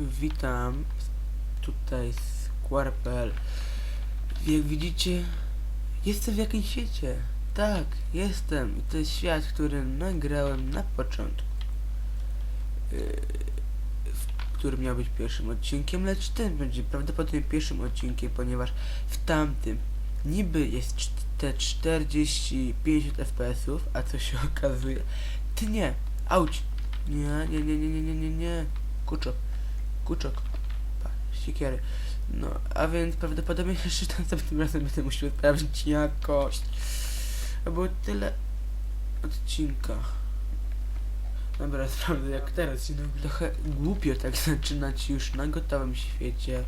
Witam tutaj z Quarpel. Jak widzicie, jestem w jakimś świecie. Tak, jestem. I to jest świat, który nagrałem na początku. Yy, który miał być pierwszym odcinkiem, lecz ten będzie prawdopodobnie pierwszym odcinkiem, ponieważ w tamtym niby jest te 40-50 FPS-ów, a co się okazuje? Ty nie! Auć! Nie, nie, nie, nie, nie, nie, nie, nie. Kurczę kurczok, pa, siekiery, no, a więc prawdopodobnie jeszcze następnym razem będę musiał sprawdzić jakość, było tyle odcinka. Dobra, sprawdzę jak teraz, no, trochę głupio tak zaczynać już na gotowym świecie,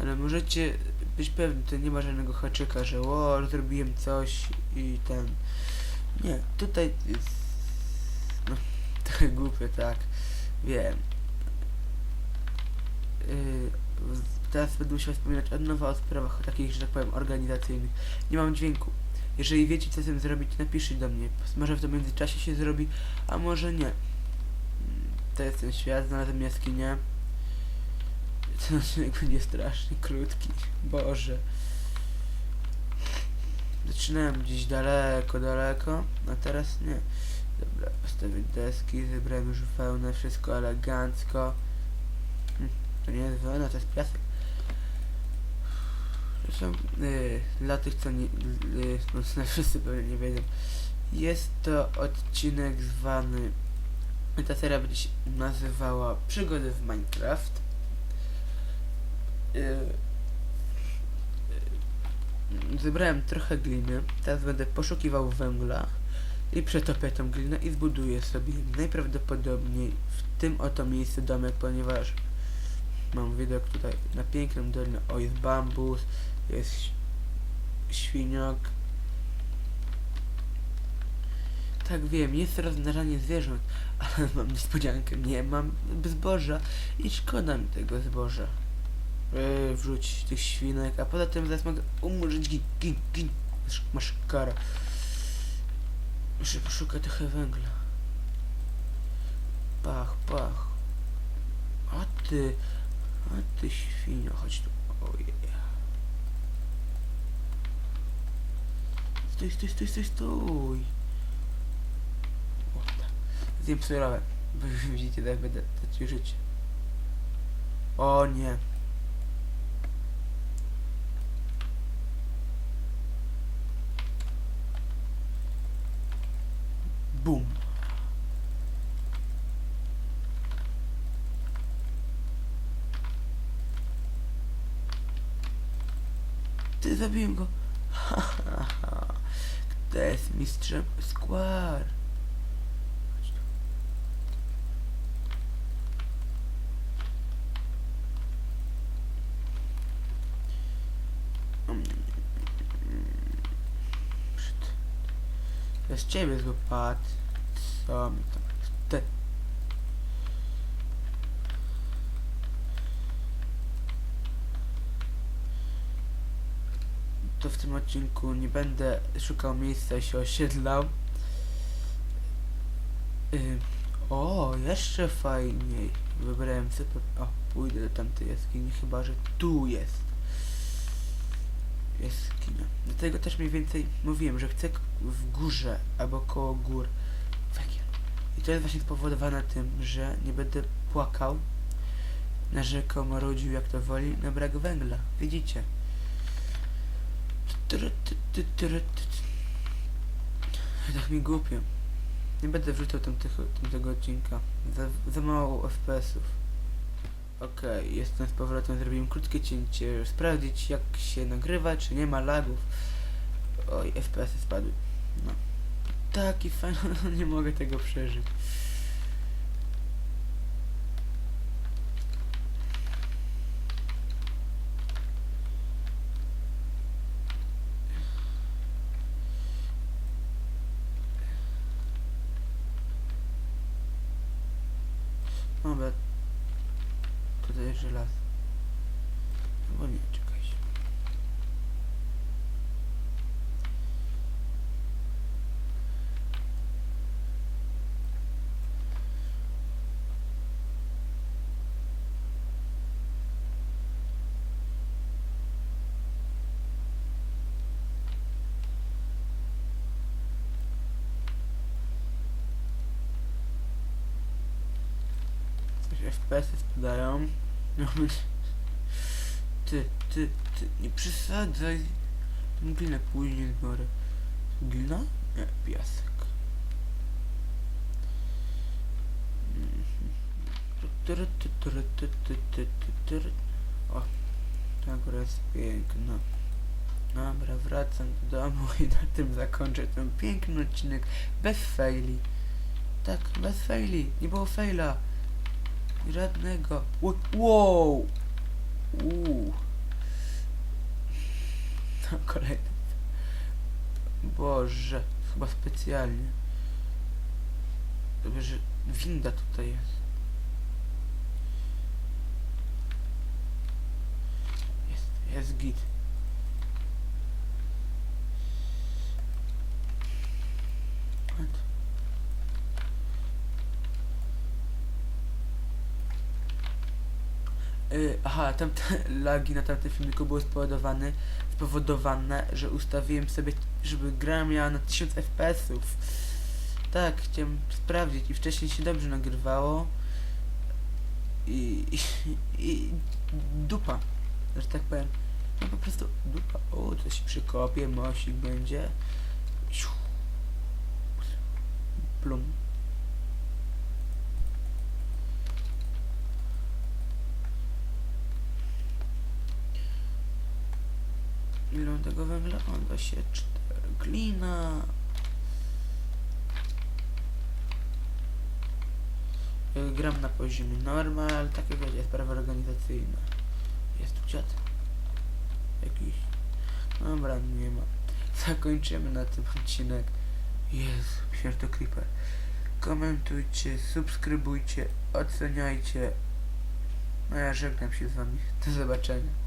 ale możecie być pewni, to nie ma żadnego haczyka, że o, zrobiłem coś i ten. Nie, tutaj jest. No, trochę głupie, tak. Wiem. W- teraz będę musiał wspominać od nowa o sprawach takich, że tak powiem, organizacyjnych. Nie mam dźwięku. Jeżeli wiecie, co z tym zrobić, napiszcie do mnie. Może w tym międzyczasie się zrobi, a może nie. To jest ten świat, znalazłem jaskinię. Ten odcinek będzie strasznie krótki. Boże. Zaczynałem gdzieś daleko, daleko, a teraz nie. Dobra, postawię deski, zebrałem już wełnę, wszystko elegancko. To nie jest wełna, to jest piasek. Zresztą, yy, dla tych, co nie, yy, no, no, wszyscy pewnie nie wiedzą, jest to odcinek zwany, ta seria będzie się nazywała Przygody w Minecraft. Yy, yy, zebrałem trochę gliny, teraz będę poszukiwał węgla i przetopię tą glinę i zbuduję sobie najprawdopodobniej w tym oto miejscu domek, ponieważ mam widok tutaj na piękną dolinę, o jest bambus, jest świniok. Tak wiem, jest rozmnażanie zwierząt, ale mam niespodziankę, nie mam zboża i szkoda mi tego zboża. Yy, wrzuć tych świnek, a poza tym zaraz mogę umrzeć, gin, gin, gin. Masz kara. Muszę poszukać trochę węgla. Pach, pach. A ty, a ty świnio, chodź tu. Ojej. Stój, stój, stój, stój, stój. O, tak. Zjem surowe. Bo już widzicie, tak będę tracił życie. O nie. Bum. Ty zabiłem go. Ha, ha, ha. Kto jest mistrzem? Square. Przez ciebie złopatł. Co mi tam? Odcinku nie będę szukał miejsca i się osiedlał. Yy, o, jeszcze fajniej. Wybrałem super. O, pójdę do tamtej jaskini, chyba że tu jest. Jaskinia. Dlatego też mniej więcej mówiłem, że chcę w górze albo koło gór. I to jest właśnie spowodowane tym, że nie będę płakał, narzekał, marudził jak to woli na brak węgla. Widzicie? Tyry, ty, ty, tyry, ty, ty. Tak mi głupio. Nie będę wrzucał tamtego, tamtego odcinka. Za, za mało FPS-ów. Okej, jestem z powrotem, zrobiłem krótkie cięcie, sprawdzić jak się nagrywa, czy nie ma lagów. Oj, FPS-y spadły. No. Taki fajny, nie mogę tego przeżyć. No, but today is the last. FPS spadają. No, ty, ty, ty, nie przesadzaj. Glinę później zbiorę. Glina? Nie, piasek. O, ta góra jest piękna. Dobra, wracam do domu i na tym zakończę ten piękny odcinek bez faili. Tak, bez faili. Nie było faila. Żadnego. Ło- Wow! Uuu. No kolejny. Boże, chyba specjalnie. Dobrze, że winda tutaj jest. Jest, jest git. Y, aha, tamte lagi na tamtym filmiku były spowodowane, spowodowane, że ustawiłem sobie, żeby gra miała na 1000 FPS-ów. Tak, chciałem sprawdzić i wcześniej się dobrze nagrywało. I, i, i dupa, że tak powiem. No po prostu dupa. O, coś przykopię, mosik będzie. Plum. Tego węgla? On 24. Glina. Y, Gram na poziomie normal, takie będzie sprawy organizacyjne. Jest tu dziad. Jakiś. Dobra, nie ma. Zakończymy na tym odcinek. Myślę, to creeper. Komentujcie, subskrybujcie, oceniajcie. No ja żegnam się z wami. Do zobaczenia.